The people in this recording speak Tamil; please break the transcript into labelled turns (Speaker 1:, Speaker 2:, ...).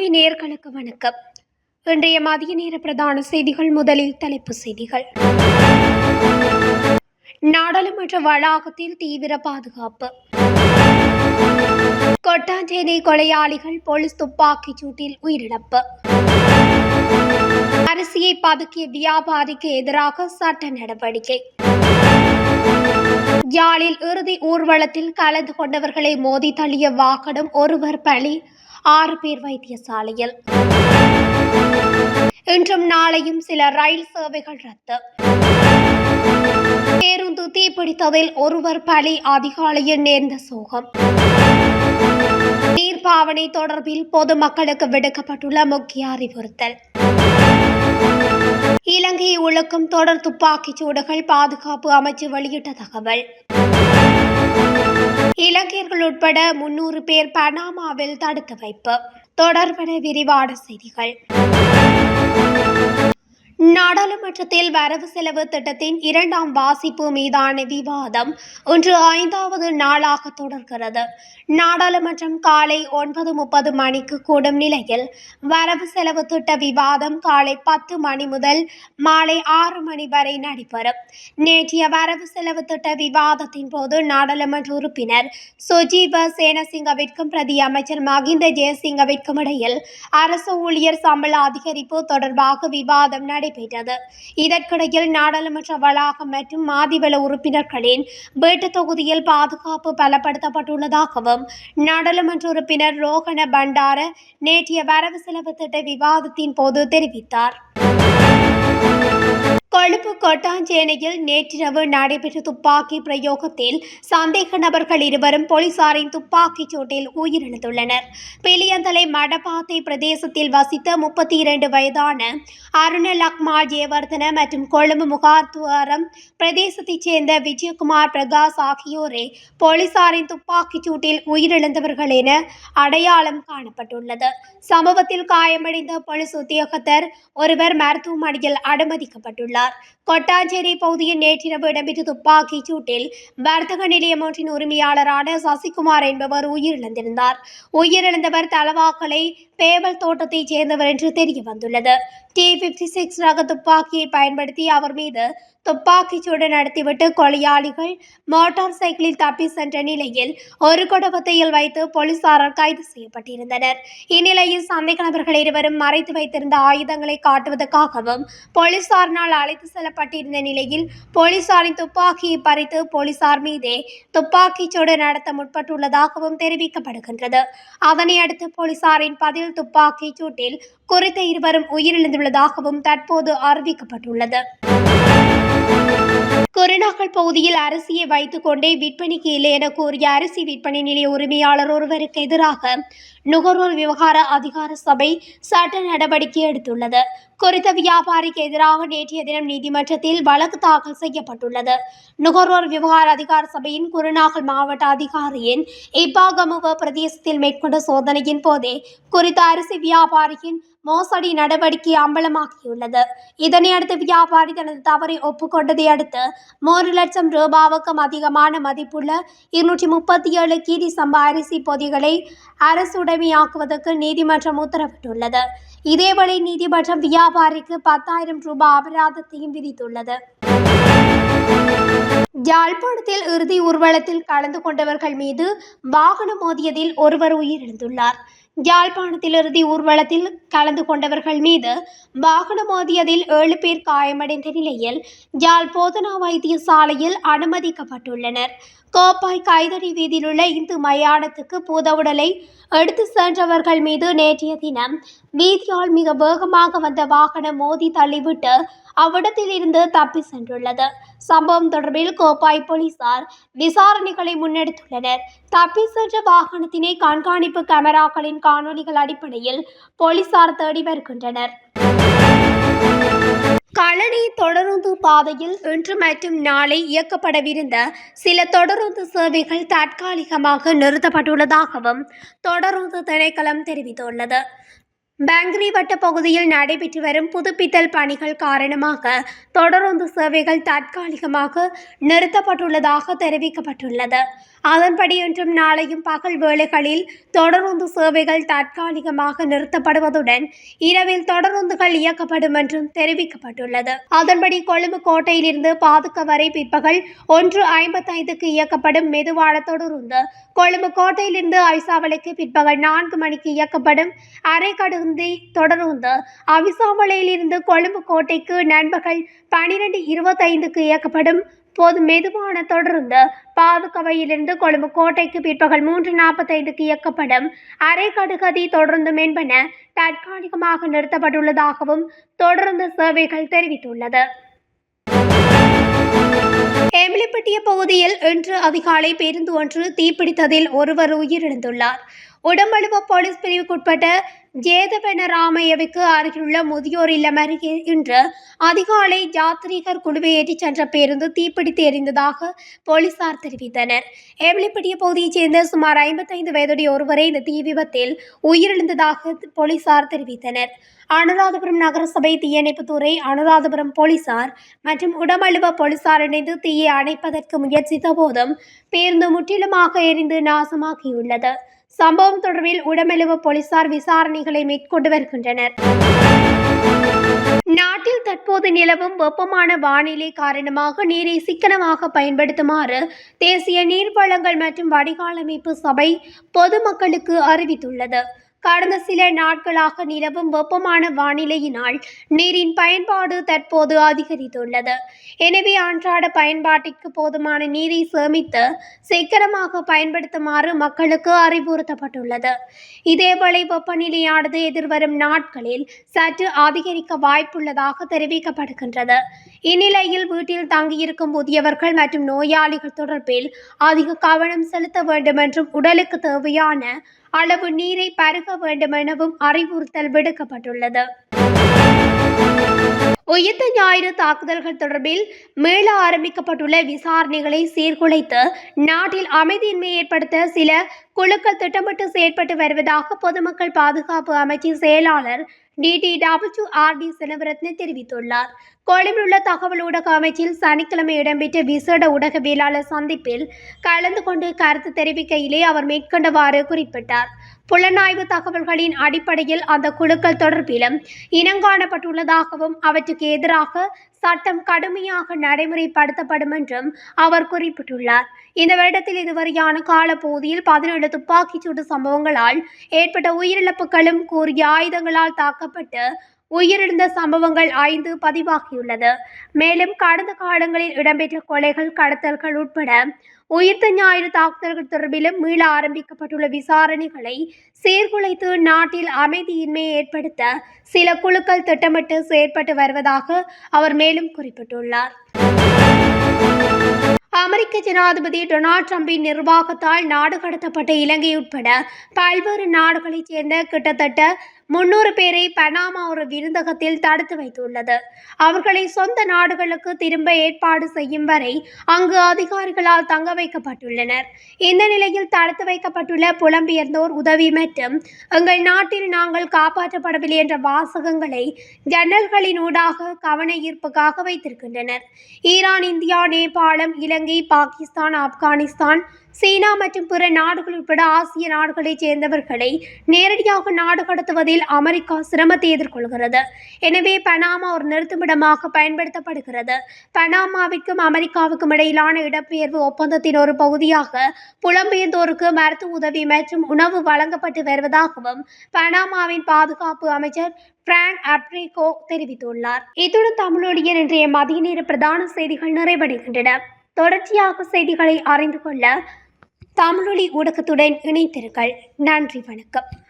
Speaker 1: வானொலி நேர்களுக்கு வணக்கம். இன்றைய மதிய நேர பிரதான செய்திகள் முதலில் தலைப்பு செய்திகள். நாடாளுமன்ற வளாகத்தில் தீவிர பாதுகாப்பு. கொட்டாஞ்சேரி கொலையாளிகள் போலீஸ் துப்பாக்கிச் சூட்டில் உயிரிழப்பு. அரிசியை பதுக்கிய வியாபாரிக்கு எதிராக சட்ட நடவடிக்கை. யாழில் இறுதி ஊர்வலத்தில் கலந்து கொண்டவர்களை மோதி தள்ளிய வாகனம் ஒருவர் பலி ஆறு பேர் வைத்தியசாலையில். இன்றும் நாளையும் சில ரயில் சேவைகள் ரத்து. பேருந்து தீப்பிடித்ததில் ஒருவர் பலி அதிகாலையில் நேர்ந்த சோகம். நீர்ப்பாவனை தொடர்பில் பொதுமக்களுக்கு விடுக்கப்பட்டுள்ள முக்கிய அறிவுறுத்தல். இலங்கையை உழுக்கும் தொடர் துப்பாக்கிச் சூடுகள் பாதுகாப்பு அமைச்சு வெளியிட்ட தகவல். இலங்கையர்கள் உட்பட முன்னூறு பேர் பனாமாவில் தடுத்து வைப்பு. தொடர்பன விரிவான செய்திகள். நாடாளுமன்றத்தில் வரவு செலவு திட்டத்தின் இரண்டாம் வாசிப்பு மீதான விவாதம் இன்று ஐந்தாவது நாளாக தொடர்கிறது. நாடாளுமன்றம் காலை ஒன்பது முப்பது மணிக்கு கூடும் நிலையில் வரவு செலவு திட்ட விவாதம் காலை பத்து மணி முதல் மாலை ஆறு மணி வரை நடைபெறும். நேற்றைய வரவு செலவு திட்ட விவாதத்தின் போது நாடாளுமன்ற உறுப்பினர் சுஜீவ சேனசிங்கவிற்கும் பிரதி அமைச்சர் மகிந்த ஜெயசிங்கவிற்கும் இடையில் அரசு ஊழியர் சம்பள அதிகரிப்பு தொடர்பாக விவாதம் நடைபெற்றது இதற்கிடையில் நாடாளுமன்ற வளாகம் மற்றும் மாதிவள உறுப்பினர்களின் வீட்டு தொகுதியில் பாதுகாப்பு பலப்படுத்தப்பட்டுள்ளதாகவும் நாடாளுமன்ற உறுப்பினர் ரோகண பண்டார நேற்றைய வரவு செலவு திட்ட விவாதத்தின் போது தெரிவித்தார். கொழும்பு கொட்டாஞ்சேனையில் நேற்றிரவு நடைபெற்ற துப்பாக்கி பிரயோகத்தில் சந்தேக நபர்கள் இருவரும் போலீசாரின் துப்பாக்கிச் சூட்டில் உயிரிழந்துள்ளனர். பெலியந்தலை மடப்பாத்தை பிரதேசத்தில் வசித்த முப்பத்தி இரண்டு வயதான அருண லக்மால் ஜெயவர்தன மற்றும் கொழும்பு முகாத்துவாரம் பிரதேசத்தைச் சேர்ந்த விஜயகுமார் பிரகாஷ் ஆகியோரே போலீசாரின் துப்பாக்கிச் சூட்டில் உயிரிழந்தவர்கள் என அடையாளம் காணப்பட்டுள்ளது. சம்பவத்தில் காயமடைந்த போலீஸ் உத்தியோகத்தர் ஒருவர் மருத்துவமனையில் அனுமதிக்கப்பட்டுள்ளார். கொட்டாஞ்சேரி பகுதியில் நேற்றிரவு இடம்பெற்ற துப்பாக்கிச் சூட்டில் வர்த்தக நிலையம் ஒன்றின் உரிமையாளரான சசிகுமார் என்பவர் உயிரிழந்திருந்தார். உயிரிழந்தவர் தலவாக்கலை பேவல் தோட்டத்தைச் சேர்ந்தவர் என்று தெரிய வந்துள்ளது டி பிப்டி சிக்ஸ் ரக துப்பாக்கியை பயன்படுத்தி அவர் மீது துப்பாக்கிச் சூடு நடத்திவிட்டு கொலையாளிகள் மோட்டார் சைக்கிளில் தப்பி சென்ற நிலையில் ஒரு குடும்பத்தையில் வைத்து போலீசாரால் கைது செய்யப்பட்டிருந்தனர். இந்நிலையில் சந்தேக நபர்கள் இருவரும் மறைத்து வைத்திருந்த ஆயுதங்களை காட்டுவதற்காகவும் போலீசாரினால் அழைத்து செல்லப்பட்டிருந்த நிலையில் போலீசாரின் துப்பாக்கியை பறித்து போலீசார் மீதே துப்பாக்கிச் சூடு நடத்த முற்பட்டுள்ளதாகவும் தெரிவிக்கப்படுகின்றது. அதனையடுத்து போலீசாரின் பதில் துப்பாக்கிச் சூட்டில் குறித்த இருவரும் உயிரிழந்துள்ளதாகவும் தற்போது அறிவிக்கப்பட்டுள்ளது. கொரோனாக்கள் பகுதியில் அரிசியை வைத்துக் கொண்டே விற்பனைக்கு இல்லை என கூறிய அரிசி விற்பனை நிலைய உரிமையாளர் ஒருவருக்கு எதிராக நுகர்வோர் விவகார அதிகார சபை சட்ட நடவடிக்கை எடுத்துள்ளது. குறித்த வியாபாரிக்கு எதிராக நேற்றைய தினம் நீதிமன்றத்தில் வழக்கு தாக்கல் செய்யப்பட்டுள்ளது. நுகர்வோர் விவகார அதிகார சபையின் குருநாகல் மாவட்ட அதிகாரியின் இப்பாகமுக பிரதேசத்தில் மேற்கொண்ட சோதனையின் போதே குறித்த அரிசி வியாபாரியின் மோசடி நடவடிக்கை அம்பலமாக்கியுள்ளது இதனை அடுத்து வியாபாரி தனது தவறை ஒப்புக்கொண்டதை அடுத்து மூன்று லட்சம் ரூபாவுக்கும் அதிகமான மதிப்புள்ள இருநூற்றி முப்பத்தி ஏழு கீரி சம்பா அரிசி பொதிகளை அரசுடைமையாக்குவதற்கு நீதிமன்றம் உத்தரவிட்டுள்ளது. இதேவேளை நீதிமன்றம் வியாபாரிக்கு பத்தாயிரம் ரூபாய் அபராதத்தையும் விதித்துள்ளது. யாழ்ப்பாணத்தில் இறுதி ஊர்வலத்தில் கலந்து கொண்டவர்கள் மீது வாகனம் மோதியதில் ஒருவர் உயிரிழந்துள்ளார். யாழ்ப்பாணத்தில் இறுதி ஊர்வலத்தில் கலந்து கொண்டவர்கள் மீது வாகனம் மோதியதில் ஏழு பேர் காயமடைந்த நிலையில் யாழ் போதனா வைத்தியசாலையில் அனுமதிக்கப்பட்டுள்ளனர். கோப்பாய் கைதடி வீதியிலுள்ள இந்து மயானத்துக்கு பூதவுடலை எடுத்து சென்றவர்கள் மீது நேற்றைய தினம் வீதியால் மிக வேகமாக வந்த வாகனம் மோதி தள்ளிவிட்டு அவ்விடத்தில் இருந்து தப்பி சென்றுள்ளது. சம்பவம் தொடர்பில் கோப்பாய் போலீசார் விசாரணைகளை முன்னெடுத்துள்ளனர். தப்பி சென்ற வாகனத்தினை கண்காணிப்பு கேமராக்களின் காணொலிகள் அடிப்படையில் போலீசார் தேடி வருகின்றனர். களனி தொடருந்து பாதையில் இன்று மற்றும் நாளை இயக்கப்படவிருந்த சில தொடருந்து சேவைகள் தற்காலிகமாக நிறுத்தப்பட்டுள்ளதாகவும் தொடருந்து திணைக்களம் தெரிவித்துள்ளது. பேங்கரி வட்ட பகுதியில் நடைபெற்று வரும் புதுப்பித்தல் பணிகள் காரணமாக தொடருந்து சேவைகள் தற்காலிகமாக நிறுத்தப்பட்டுள்ளதாக தெரிவிக்கப்பட்டுள்ளது. அதன்படி இன்றும் நாளையும் பகல் வேளைகளில் தொடருந்து சேவைகள் தற்காலிகமாக நிறுத்தப்படுவதுடன் இரவில் தொடருந்துகள் இயக்கப்படும் என்றும் தெரிவிக்கப்பட்டுள்ளது. அதன்படி கொழும்பு கோட்டையிலிருந்து பாதுக்க வரை பிற்பகல் ஒன்று ஐம்பத்தைந்துக்கு இயக்கப்படும் மெதுவான தொடருந்து கொழும்பு கோட்டையிலிருந்து ஐசாவளைக்கு பிற்பகல் நான்கு மணிக்கு இயக்கப்படும் அரைக்கடுந்தி தொடருந்து அவிசாமலையிலிருந்து கொழும்பு கோட்டைக்கு நண்பகல் பனிரெண்டு இருபத்தைந்துக்கு இயக்கப்படும் பொது மெதுவான தொடர்ந்து பாதுகவையிலிருந்து கொழும்பு கோட்டைக்கு பிற்பகல் மூன்று நாற்பத்தைந்துக்கு இயக்கப்படும் அரை கடுகதி தொடர்ந்து என்பன தற்காலிகமாக நிறுத்தப்பட்டுள்ளதாகவும் தொடர்ந்து சேவைகள் தெரிவித்துள்ளது. எம்லிப்பட்டிய பகுதியில் இன்று அதிகாலை பேருந்து ஒன்று தீப்பிடித்ததில் ஒருவர் உயிரிழந்துள்ளார். உடம்பழுவ போலீஸ் பிரிவுக்குட்பட்ட ஜேதவனராமையவுக்கு அருகிலுள்ள முதியோர் இல்லம் அருகே இன்று அதிகாலை யாத்ரீகர் குழுவை ஏற்றிச் சென்ற பேருந்து தீப்பிடித்து எரிந்ததாக போலீசார் தெரிவித்தனர். ஏவலிப்பட்டிய பகுதியைச் சேர்ந்த சுமார் ஐம்பத்தைந்து வயதுடைய ஒருவரை இந்த தீ விபத்தில் உயிரிழந்ததாக போலீசார் தெரிவித்தனர். அனுராதபுரம் நகரசபை தீயணைப்புத்துறை அனுராதபுரம் போலீசார் மற்றும் உடமழுவ போலீசார் இணைந்து தீயை அணைப்பதற்கு முயற்சித்த போதும் பேருந்து முற்றிலுமாக எரிந்து நாசமாகியுள்ளது. சம்பவம் தொடர்பில் உடமெழுவு போலீசார் விசாரணைகளை மேற்கொண்டு வருகின்றனர். நாட்டில் தற்போது நிலவும் வெப்பமான வானிலை காரணமாக நீரை சிக்கனமாக பயன்படுத்துமாறு தேசிய நீர் வளங்கள் மற்றும் வடிகாலமைப்பு சபை பொதுமக்களுக்கு அறிவித்துள்ளது. கடந்த சில நாட்களாக நிலவும் வெப்பமான வானிலையினால் நீரின் பயன்பாடு தற்போது அதிகரித்துள்ளது. எனவே அன்றாட பயன்பாட்டிற்கு போதுமான நீரை சேமித்து சிக்கனமாக பயன்படுத்துமாறு மக்களுக்கு அறிவுறுத்தப்பட்டுள்ளது. இதேவேளை வெப்பநிலையானது எதிர்வரும் நாட்களில் சற்று அதிகரிக்க வாய்ப்புள்ளதாக தெரிவிக்கப்படுகின்றது. இந்நிலையில் வீட்டில் தங்கியிருக்கும் புதியவர்கள் மற்றும் நோயாளிகள் தொடர்பில் அதிக கவனம் செலுத்த வேண்டும் என்றும் உடலுக்கு தேவையான அளவு நீரை பருக வேண்டும் எனவும் அறிவுறுத்தல் விடுக்கப்பட்டுள்ளது. உயிர்த்த ஞாயிறு தாக்குதல்கள் தொடர்பில் மீள ஆரம்பிக்கப்பட்டுள்ள விசாரணைகளை சீர்குலைத்து நாட்டில் அமைதியின்மை ஏற்படுத்த சில குழுக்கள் திட்டமிட்டு செயற்பட்டு வருவதாக பொதுமக்கள் பாதுகாப்பு அமைச்சின் செயலாளர் டிடிடபிள்யூ ஆர் டி செனவரத்ன தெரிவித்துள்ளார். கொழும்பில் உள்ள தகவல் ஊடக அமைச்சில் சனிக்கிழமை இடம்பெற்ற விசேட ஊடகவியலாளர் சந்திப்பில் கலந்து கொண்டு கருத்து தெரிவிக்கையிலே அவர் மேற்கொண்டவாறு குறிப்பிட்டார். புலனாய்வு தகவல்களின் அடிப்படையில் அந்த குழுக்கள் தொடர்பிலும் இனங்காணப்பட்டுள்ளதாகவும் அவற்றுக்கு எதிராக சட்டம் கடுமையாக நடைமுறைப்படுத்தப்படும் என்றும் அவர் குறிப்பிட்டுள்ளார். இந்த வருடத்தில் இதுவரையான காலப்பகுதியில் பதினேழு துப்பாக்கிச்சூடு சம்பவங்களால் ஏற்பட்ட உயிரிழப்புகளும் கூறிய ஆயுதங்களால் தாக்கப்பட்டு உயிரிழந்த சம்பவங்கள் ஐந்து பதிவாகியுள்ளது. மேலும் கடந்த காலங்களில் இடம்பெற்ற கொலைகள் கடத்தல்கள் உட்பட உயிர்த்த ஞாயிறு தாக்குதல்கள் தொடர்பிலும் மீள ஆரம்பிக்கப்பட்டுள்ள விசாரணைகளை சீர்குலைத்து நாட்டில் அமைதியின்மையை ஏற்படுத்த சில குழுக்கள் திட்டமிட்டு செயற்பட்டு வருவதாக அவர் மேலும் குறிப்பிட்டுள்ளார். அமெரிக்க ஜனாதிபதி டொனால்ட் ட்ரம்பின் நிர்வாகத்தால் நாடு கடத்தப்பட்ட இலங்கை உட்பட பல்வேறு நாடுகளைச் சேர்ந்த கிட்டத்தட்ட முன்னூறு பேரை பனாமா ஒரு விருந்தகத்தில் தடுத்து வைத்துள்ளது. அவர்களை சொந்த நாடுகளுக்கு திரும்ப ஏற்பாடு செய்யும் வரை அங்கு அதிகாரிகளால் தங்க வைக்கப்பட்டுள்ளனர். இந்த நிலையில் தடுத்து வைக்கப்பட்டுள்ள புலம்பெயர்ந்தோர் உதவி மற்றும் எங்கள் நாட்டில் நாங்கள் காப்பாற்றப்படவில்லை என்ற வாசகங்களை ஜன்னல்களின் ஊடாக கவன ஈர்ப்புக்காக வைத்திருக்கின்றனர். ஈரான் இந்தியா நேபாளம் இலங்கை பாகிஸ்தான் ஆப்கானிஸ்தான் சீனா மற்றும் பிற நாடுகள் உட்பட ஆசிய நாடுகளைச் சேர்ந்தவர்களை நேரடியாக நாடு கடத்துவதில் அமெரிக்கா சிரமத்தை எதிர்கொள்கிறது. எனவே பனாமா ஒரு நிறுத்துமிடமாக பயன்படுத்தப்படுகிறது. பனாமாவிற்கும் அமெரிக்காவுக்கும் இடையிலான இடப்பெயர்வு ஒப்பந்தத்தின் ஒரு பகுதியாக புலம்பெயர்ந்தோருக்கு மருத்துவ உதவி மற்றும் உணவு வழங்கப்பட்டு வருவதாகவும் பனாமாவின் பாதுகாப்பு அமைச்சர் பிராங்க் அப்ரிகோ தெரிவித்துள்ளார். இத்துடன் தமிழொழியன் இன்றைய மதிய நேர பிரதான செய்திகள் நிறைவடைகின்றன. தொடர்ச்சியாக செய்திகளை அறிந்து கொள்ள தமிழொலி ஊடகத்துடன் இணைத்திருங்கள் நன்றி வணக்கம்.